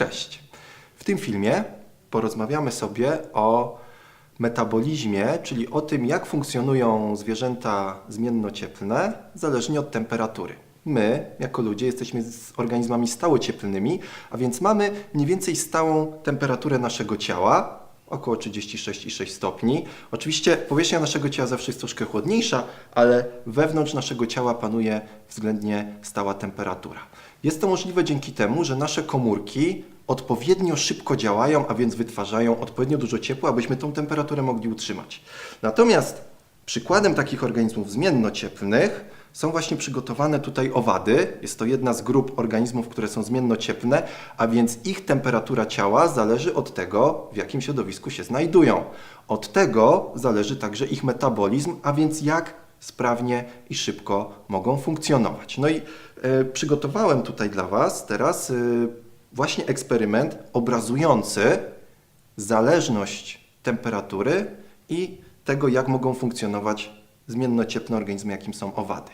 Cześć. W tym filmie porozmawiamy sobie o metabolizmie, czyli o tym, jak funkcjonują zwierzęta zmiennocieplne zależnie od temperatury. My, jako ludzie, jesteśmy z organizmami stałocieplnymi, a więc mamy mniej więcej stałą temperaturę naszego ciała, około 36,6 stopni. Oczywiście powierzchnia naszego ciała zawsze jest troszkę chłodniejsza, ale wewnątrz naszego ciała panuje względnie stała temperatura. Jest to możliwe dzięki temu, że nasze komórki odpowiednio szybko działają, a więc wytwarzają odpowiednio dużo ciepła, abyśmy tą temperaturę mogli utrzymać. Natomiast przykładem takich organizmów zmiennocieplnych są właśnie przygotowane tutaj owady. Jest to jedna z grup organizmów, które są zmiennocieplne, a więc ich temperatura ciała zależy od tego, w jakim środowisku się znajdują. Od tego zależy także ich metabolizm, a więc jak sprawnie i szybko mogą funkcjonować. No i e, przygotowałem tutaj dla Was teraz e, właśnie eksperyment obrazujący zależność temperatury i tego, jak mogą funkcjonować zmiennocieplne organizmy, jakim są owady.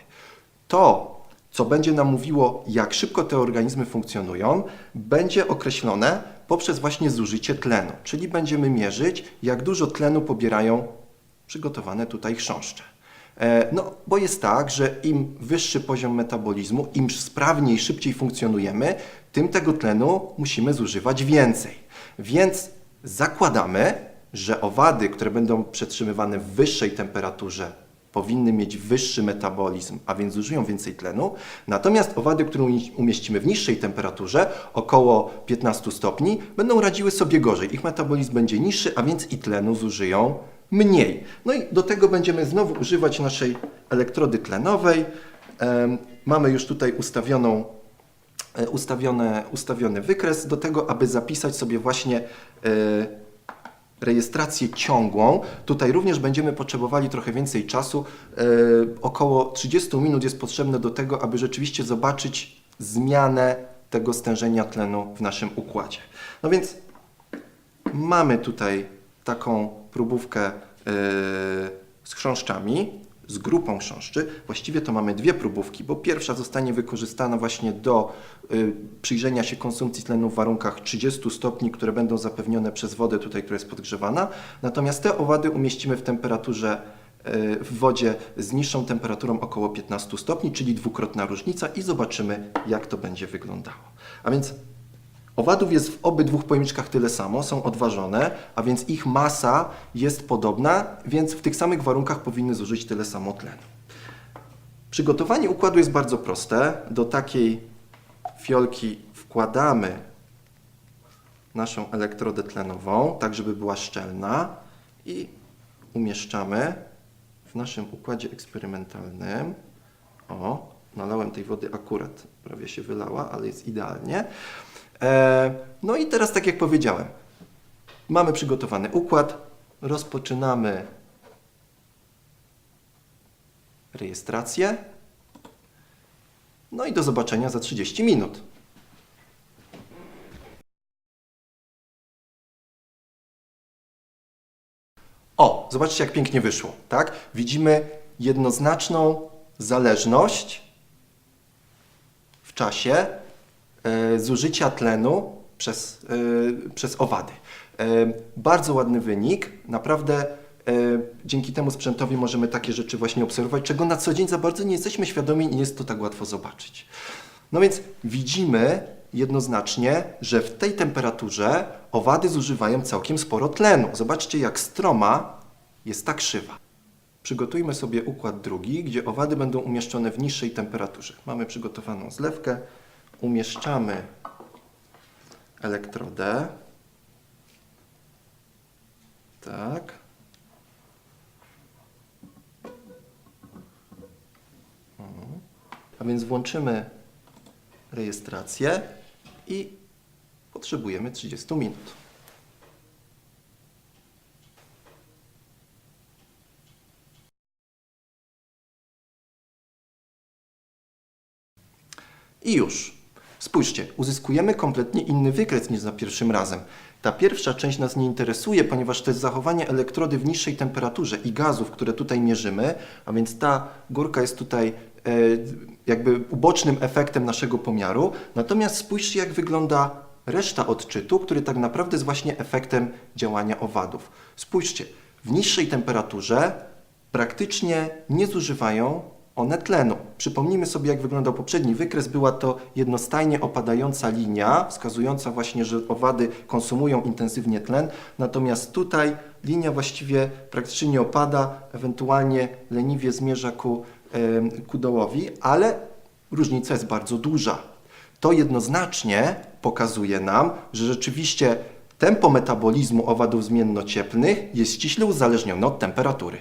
To, co będzie nam mówiło, jak szybko te organizmy funkcjonują, będzie określone poprzez właśnie zużycie tlenu, czyli będziemy mierzyć, jak dużo tlenu pobierają przygotowane tutaj chrząszcze. E, No, bo jest tak, że im wyższy poziom metabolizmu, im sprawniej, szybciej funkcjonujemy, tym tego tlenu musimy zużywać więcej. Więc zakładamy, że owady, które będą przetrzymywane w wyższej temperaturze, powinny mieć wyższy metabolizm, a więc zużyją więcej tlenu. Natomiast owady, które umi- umieścimy w niższej temperaturze, około 15 stopni, będą radziły sobie gorzej. Ich metabolizm będzie niższy, a więc i tlenu zużyją mniej. No i do tego będziemy znowu używać naszej elektrody tlenowej. Mamy już tutaj ustawioną e, ustawione, ustawiony wykres do tego, aby zapisać sobie właśnie e, rejestrację ciągłą. Tutaj również będziemy potrzebowali trochę więcej czasu. E, około 30 minut jest potrzebne do tego, aby rzeczywiście zobaczyć zmianę tego stężenia tlenu w naszym układzie. No więc mamy tutaj taką próbówkę e, z chrząszczami, z grupą chrząszczy. Właściwie to mamy dwie próbówki, bo pierwsza zostanie wykorzystana właśnie do y, przyjrzenia się konsumpcji tlenu w warunkach 30 stopni, które będą zapewnione przez wodę tutaj, która jest podgrzewana. Natomiast te owady umieścimy w temperaturze y, w wodzie z niższą temperaturą około 15 stopni, czyli dwukrotna różnica i zobaczymy, jak to będzie wyglądało. A więc Owadów jest w obydwu pojemniczkach tyle samo, są odważone, a więc ich masa jest podobna, więc w tych samych warunkach powinny zużyć tyle samo tlenu. Przygotowanie układu jest bardzo proste. Do takiej fiolki wkładamy naszą elektrodę tlenową, tak żeby była szczelna i umieszczamy w naszym układzie eksperymentalnym. Nalałem tej wody akurat, prawie się wylała, ale jest idealnie. E, No i teraz, tak jak powiedziałem, mamy przygotowany układ, rozpoczynamy rejestrację. No i do zobaczenia za 30 minut. O, zobaczcie jak pięknie wyszło, tak? Widzimy jednoznaczną zależność czasie e, zużycia tlenu przez, e, przez owady. E, bardzo ładny wynik, naprawdę dzięki temu sprzętowi możemy takie rzeczy właśnie obserwować, czego na co dzień za bardzo nie jesteśmy świadomi i nie jest to tak łatwo zobaczyć. No więc widzimy jednoznacznie, że w tej temperaturze owady zużywają całkiem sporo tlenu. Zobaczcie, jak stroma jest ta krzywa. Przygotujmy sobie układ drugi, gdzie owady będą umieszczone w niższej temperaturze. Mamy przygotowaną zlewkę, umieszczamy elektrodę. Tak. Mhm. A więc włączymy rejestrację i potrzebujemy 30 minut. I już. Spójrzcie, uzyskujemy kompletnie inny wykres niż za pierwszym razem. Ta pierwsza część nas nie interesuje, ponieważ to jest zachowanie elektrody w niższej temperaturze i gazów, które tutaj mierzymy, a więc ta górka jest tutaj e, jakby ubocznym efektem naszego pomiaru. Natomiast spójrzcie, jak wygląda reszta odczytu, który tak naprawdę jest właśnie efektem działania owadów. Spójrzcie, w niższej temperaturze praktycznie nie zużywają one tlenu. Przypomnijmy sobie, jak wyglądał poprzedni wykres. Była to jednostajnie opadająca linia, wskazująca właśnie, że owady konsumują intensywnie tlen. Natomiast tutaj linia właściwie praktycznie nie opada, ewentualnie leniwie zmierza ku, ku dołowi, ale różnica jest bardzo duża. To jednoznacznie pokazuje nam, że rzeczywiście tempo metabolizmu owadów zmiennocieplnych jest ściśle uzależnione od temperatury.